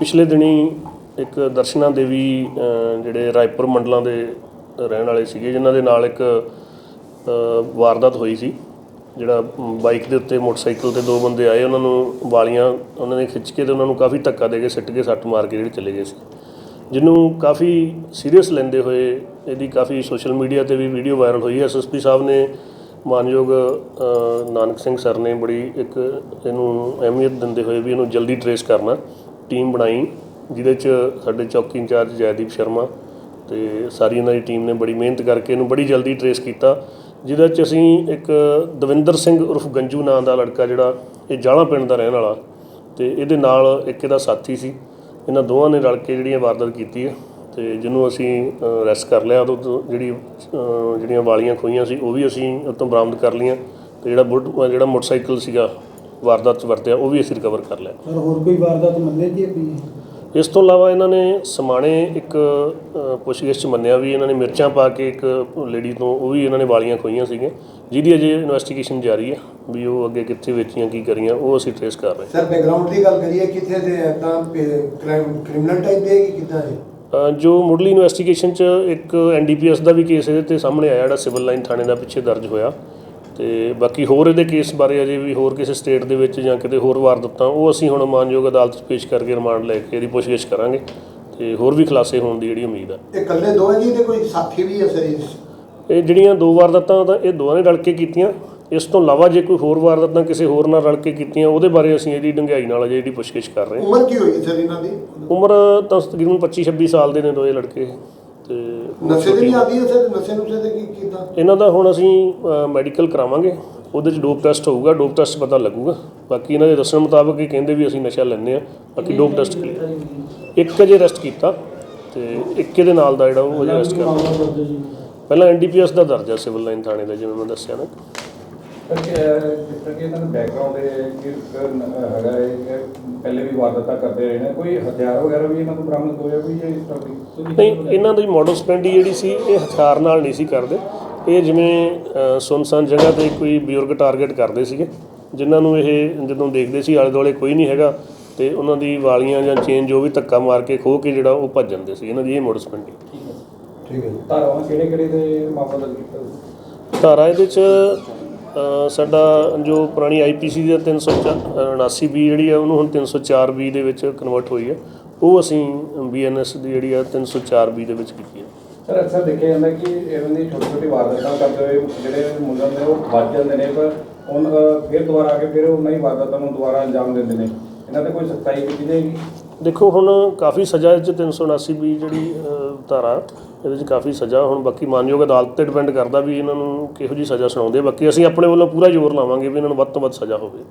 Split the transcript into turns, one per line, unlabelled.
ਪਿਛਲੇ ਦਿਨੀ ਇੱਕ ਦਰਸ਼ਨਾ ਦੇਵੀ ਜਿਹੜੇ ਰਾਏਪੁਰ ਮੰਡਲਾਂ ਦੇ ਰਹਿਣ ਵਾਲੇ ਸੀਗੇ, ਜਿਨ੍ਹਾਂ ਦੇ ਨਾਲ ਇੱਕ ਵਾਰਦਾਤ ਹੋਈ ਸੀ। ਜਿਹੜਾ ਬਾਈਕ ਦੇ ਉੱਤੇ ਮੋਟਰਸਾਈਕਲ ਤੇ ਦੋ ਬੰਦੇ ਆਏ, ਉਹਨਾਂ ਨੂੰ ਵਾਲੀਆਂ, ਉਹਨਾਂ ਨੇ ਖਿੱਚ ਕੇ ਤੇ ਉਹਨਾਂ ਨੂੰ ਕਾਫੀ ਧੱਕਾ ਦੇ ਕੇ ਸਿੱਟ ਕੇ ਸੱਟ ਮਾਰ ਕੇ ਜਿਹੜੇ ਚਲੇ ਗਏ ਸੀ। ਜਿਹਨੂੰ ਕਾਫੀ ਸੀਰੀਅਸ ਲੈਂਦੇ ਹੋਏ ਇਹਦੀ ਕਾਫੀ ਸੋਸ਼ਲ ਮੀਡੀਆ ਤੇ ਵੀ ਵੀਡੀਓ ਵਾਇਰਲ ਹੋਈ। ਹੈ ਐਸਐਸਪੀ ਸਾਹਿਬ ਨੇ ਮਾਨਯੋਗ ਨਾਨਕ ਸਿੰਘ ਸਰ ਨੇ ਬੜੀ ਇੱਕ ਇਹਨੂੰ ਅਹਿਮੀਅਤ ਦਿੰਦੇ ਹੋਏ ਵੀ ਇਹਨੂੰ ਜਲਦੀ ਟਰੇਸ ਕਰਨਾ। ਟੀਮ ਬਣਾਈ, ਜਿਹਦੇ ਚ ਸਾਡੇ ਚੌਕੀ ਇੰਚਾਰਜ ਜੈਦੀਪ ਸ਼ਰਮਾ ਤੇ ਸਾਰੀ ਇਹਨਾਂ ਦੀ ਟੀਮ ਨੇ ਬੜੀ ਮਿਹਨਤ ਕਰਕੇ ਇਹਨੂੰ ਬੜੀ ਜਲਦੀ ਟਰੇਸ ਕੀਤਾ, ਜਿਹਦੇ ਚ ਅਸੀਂ ਇੱਕ ਦਵਿੰਦਰ ਸਿੰਘ ਉਰਫ ਗੰਜੂ ਨਾਂ ਦਾ ਲੜਕਾ ਜਿਹੜਾ ਇਹ ਜਾਲਾ ਪਿੰਡ ਦਾ ਰਹਿਣ ਵਾਲਾ ਤੇ ਇਹਦੇ ਨਾਲ ਇੱਕ ਇਹਦਾ ਸਾਥੀ ਸੀ, ਇਹਨਾਂ ਦੋਵਾਂ ਨੇ ਰਲ ਕੇ ਜਿਹੜੀਆਂ ਵਾਰਦਾਤ ਕੀਤੀ ਹੈ ਤੇ ਜਿਹਨੂੰ ਅਸੀਂ ਅਰੈਸਟ ਕਰ ਲਿਆ, ਉਦੋਂ ਜਿਹੜੀ ਜਿਹੜੀਆਂ ਵਾਲੀਆਂ ਖੋਈਆਂ ਸੀ, ਉਹ ਵੀ ਅਸੀਂ ਉਤੋਂ ਬਰਾਮਦ ਕਰ ਲਈਆਂ ਤੇ ਜਿਹੜਾ ਬੁੱਢ ਜਿਹੜਾ ਮੋਟਰਸਾਈਕਲ ਸੀਗਾ ਵਾਰਦਾਤ 'ਚ ਵਰਤਿਆ ਉਹ ਵੀ ਅਸੀਂ ਰਿਕਵਰ ਕਰ ਲਿਆ।
ਸਰ ਹੋਰ ਕੋਈ ਵਾਰਦਾਤ ਮੰਨੇ ਜੀ ਕੋਈ
ਇਸ ਤੋਂ ਇਲਾਵਾ ਇਹਨਾਂ ਨੇ ਸਮਾਣੇ ਇੱਕ ਪੁੱਛਗਿੱਛ 'ਚ ਮੰਨਿਆ ਵੀ ਇਹਨਾਂ ਨੇ ਮਿਰਚਾਂ ਪਾ ਕੇ ਇੱਕ ਲੇਡੀ ਤੋਂ ਉਹ ਵੀ ਇਹਨਾਂ ਨੇ ਵਾਲੀਆਂ ਖੋਈਆਂ ਸੀਗੀਆਂ। ਜਿਹਦੀ ਅਜੇ ਇਨਵੈਸਟੀਗੇਸ਼ਨ ਜਾਰੀ ਹੈ ਵੀ ਉਹ ਅੱਗੇ ਕਿੱਥੇ ਵੇਚੀਆਂ ਕੀ ਕਰੀਆਂ ਉਹ ਅਸੀਂ ਟ੍ਰੇਸ ਕਰ ਰਹੇ
ਸਰ ਬੈਕਗ੍ਰਾਉਂਡ ਦੀ ਗੱਲ ਕਰੀਏ ਕਿੱਥੇ ਦੇ ਤਾਂ ਕ੍ਰਾਈਮ ਕ੍ਰਿਮੀਨਲ ਟਾਈਪ ਦੇ ਕਿ ਕਿੱਦਾਂ ਹੈ
ਜੋ ਮੁੱਢਲੀ ਇਨਵੈਸਟੀਗੇਸ਼ਨ 'ਚ ਇੱਕ ਐਨਡੀਪੀਐਸ ਦਾ ਵੀ ਕੇਸ ਇਹਦੇ ਤੇ ਸਾਹਮਣੇ ਆਇਆ ਜਿਹੜਾ ਸਿਵਲ ਲਾਈਨ ਥਾਣੇ ਦਾ ਪਿੱਛੇ ਦਰਜ ਹੋਇਆ। ਤੇ ਬਾਕੀ ਹੋਰ ਇਹਦੇ ਕੇਸ ਬਾਰੇ ਅਜੇ ਵੀ ਹੋਰ ਕਿਸੇ ਸਟੇਟ ਦੇ ਵਿੱਚ ਜਾਂ ਕਿਤੇ ਹੋਰ ਵਾਰਦਾਤਾਂ ਉਹ ਅਸੀਂ ਹੁਣ ਮਾਨਯੋਗ ਅਦਾਲਤ 'ਚ ਪੇਸ਼ ਕਰਕੇ ਰਿਮਾਂਡ ਲੈ ਕੇ ਇਹਦੀ ਪੁੱਛਗਿੱਛ ਕਰਾਂਗੇ ਤੇ ਹੋਰ ਵੀ ਖੁਲਾਸੇ ਹੋਣ ਦੀ ਜਿਹੜੀ ਉਮੀਦ ਹੈ
ਇਹ ਇਕੱਲੇ ਦੋ ਹੈ ਜੀ ਤੇ ਕੋਈ ਸਾਥੀ ਵੀ ਹੈ ਸਰ ਇਸ?
ਇਹ ਜਿਹੜੀਆਂ ਦੋ ਵਾਰਦਾਤਾਂ ਤਾਂ ਇਹ ਦੋਵਾਂ ਨੇ ਰਲ ਕੇ ਕੀਤੀਆਂ। ਇਸ ਤੋਂ ਇਲਾਵਾ ਜੇ ਕੋਈ ਹੋਰ ਵਾਰਦਾਤਾਂ ਕਿਸੇ ਹੋਰ ਨਾਲ ਰਲ ਕੇ ਕੀਤੀਆਂ ਉਹਦੇ ਬਾਰੇ ਅਸੀਂ ਇਹਦੀ ਡੂੰਘਾਈ ਨਾਲ ਅਜੇ ਜਿਹੜੀ ਪੁੱਛਗਿੱਛ ਕਰ ਰਹੇ ਹਾਂ।
ਉਮਰ ਕੀ ਹੋਈ ਸਰ ਇਹਨਾਂ ਦੀ?
ਉਮਰ ਤਾਂ ਤਕਰੀਬਨ 25 26 ਸਾਲ ਦੇ ਨੇ ਦੋਏ ਲੜਕੇ। ਤੇ
ਨਸ਼ੇ ਦੇ ਨਹੀਂ ਆਦੀ ਹੈ ਸਰ ਨਸ਼ੇ ਨੁਸ਼ੇ ਦੇ ਕੀ ਕਿੱਦਾਂ
ਇਹਨਾਂ ਦਾ ਹੁਣ ਅਸੀਂ ਮੈਡੀਕਲ ਕਰਾਵਾਂਗੇ। ਉਹਦੇ 'ਚ ਡੋਪ ਟੈਸਟ ਹੋਊਗਾ ਡੋਪ ਟੈਸਟ ਪਤਾ ਲੱਗੂਗਾ। ਬਾਕੀ ਇਹਨਾਂ ਦੇ ਦੱਸਣ ਮੁਤਾਬਕ ਇਹ ਕਹਿੰਦੇ ਵੀ ਅਸੀਂ ਨਸ਼ਾ ਲੈਂਦੇ ਆ ਬਾਕੀ ਡੋਪ ਟੈਸਟ ਇੱਕ ਅਜੇ ਅਰੈਸਟ ਕੀਤਾ ਤੇ ਇੱਕ ਇਹਦੇ ਨਾਲ ਦਾ ਜਿਹੜਾ ਉਹ ਅਜੇ ਅਰੈਸਟ ਕਰ ਪਹਿਲਾਂ ਐਨਡੀਪੀਐਸ ਦਾ ਦਰਜਾ ਸਿਵਲ ਲਾਈਨ ਥਾਣੇ ਦਾ ਜਿਵੇਂ ਮੈਂ ਦੱਸਿਆ ਨਾ।
ਕਿ ਇਹਨਾਂ ਦਾ ਬੈਕਗ੍ਰਾਉਂਡ ਹੈ ਕਿ ਇੱਕ ਹੈਗਾ ਹੈ ਕਿ ਪਹਿਲੇ ਵੀ ਵਾਰਦਾਤਾਂ ਕਰਦੇ ਰਹੇ ਨੇ। ਕੋਈ ਹਥਿਆਰ ਵਗੈਰਾ ਵੀ ਇਹਨਾਂ ਤੋਂ ਬਰਾਮਦ ਹੋਇਆ ਕੋਈ ਇਸ ਤਰ੍ਹਾਂ ਦੀ
ਨਹੀਂ ਇਹਨਾਂ ਦੀ ਮੋਡਲ ਸਪੈਂਡੀ ਜਿਹੜੀ ਸੀ ਇਹ ਹਥਿਆਰ ਨਾਲ ਨਹੀਂ ਸੀ ਕਰਦੇ। ਇਹ ਜਿਵੇਂ ਸੁੰਨਸਾਨ ਜਗ੍ਹਾ ਤੇ ਕੋਈ ਬਜ਼ੁਰਗ ਟਾਰਗੇਟ ਕਰਦੇ ਸੀਗੇ ਜਿਨ੍ਹਾਂ ਨੂੰ ਇਹ ਜਦੋਂ ਦੇਖਦੇ ਸੀ ਆਲੇ ਦੁਆਲੇ ਕੋਈ ਨਹੀਂ ਹੈਗਾ ਤੇ ਉਹਨਾਂ ਦੀ ਵਾਲੀਆਂ ਜਾਂ ਚੇਨ ਜੋ ਵੀ ਧੱਕਾ ਮਾਰ ਕੇ ਖੋਹ ਕੇ ਜਿਹੜਾ ਉਹ ਭੱਜ ਜਾਂਦੇ ਸੀ। ਇਹਨਾਂ ਦੀ ਇਹ ਮੋਡਲ ਸਪੈਂਡੀ
ਠੀਕ ਹੈ। ਜੀ
ਧਾਰਾਵਾਂ ਕਿਹੜੇ ਕਿਹੜੇ ਦੇ ਮਾਮਲਾ ਦਰਜ ਕੀਤਾ
ਧਾਰਾ ਇਹਦੇ ਚ ਸਾਡਾ ਜੋ ਪੁਰਾਣੀ ਆਈਪੀਸੀ ਦੀ 379 ਬੀ ਜਿਹੜੀ ਆ ਉਹਨੂੰ ਹੁਣ 304 ਬੀ ਦੇ ਵਿੱਚ ਕਨਵਰਟ ਹੋਈ ਹੈ ਉਹ ਅਸੀਂ ਬੀਐਨਐਸ ਦੀ ਜਿਹੜੀ ਆ 304 ਬੀ ਦੇ ਵਿੱਚ ਕੀਤੀ ਹੈ
ਸਰ ਅਕਸਰ ਦੇਖਿਆ ਜਾਂਦਾ ਕਿ ਇਹਨਾਂ ਦੀ ਛੋਟੀ ਛੋਟੀ ਵਾਰਦਾਤਾਂ ਕਰਦੇ ਹੋਏ ਜਿਹੜੇ ਮੁਲਜ਼ਮ ਨੇ ਉਹ ਬਚ ਜਾਂਦੇ ਨੇ ਪਰ ਹੁਣ ਫਿਰ ਦੁਬਾਰਾ ਆ ਕੇ ਫਿਰ ਉਹਨਾਂ ਹੀ ਵਾਰਦਾਤਾਂ ਨੂੰ ਦੁਬਾਰਾ ਅੰਜਾਮ ਦਿੰਦੇ ਨੇ। ਇਹਨਾਂ ਤੇ ਕੋਈ ਸਖਤਾਈ ਕੀਤੀ ਜਾਏਗੀ?
ਦੇਖੋ ਹੁਣ ਕਾਫੀ ਸਜ਼ਾ ਇਹ 'ਚ 379 ਬੀ ਜਿਹੜੀ ਧਾਰਾ ਇਹਦੇ 'ਚ ਕਾਫੀ ਸਜ਼ਾ, ਹੁਣ ਬਾਕੀ ਮਾਨਯੋਗ ਅਦਾਲਤ ਤੇ ਡਿਪੈਂਡ ਕਰਦਾ ਵੀ ਇਹਨਾਂ ਨੂੰ ਕਿਹੋ ਜੀ ਸਜ਼ਾ ਸੁਣਾਉਂਦੇ ਬਾਕੀ ਅਸੀਂ ਆਪਣੇ ਵੱਲੋਂ ਪੂਰਾ ਜ਼ੋਰ ਲਾਵਾਂਗੇ ਵੀ ਇਹਨਾਂ ਨੂੰ ਵੱਧ ਤੋਂ ਵੱਧ ਸਜ਼ਾ ਹੋਵੇ।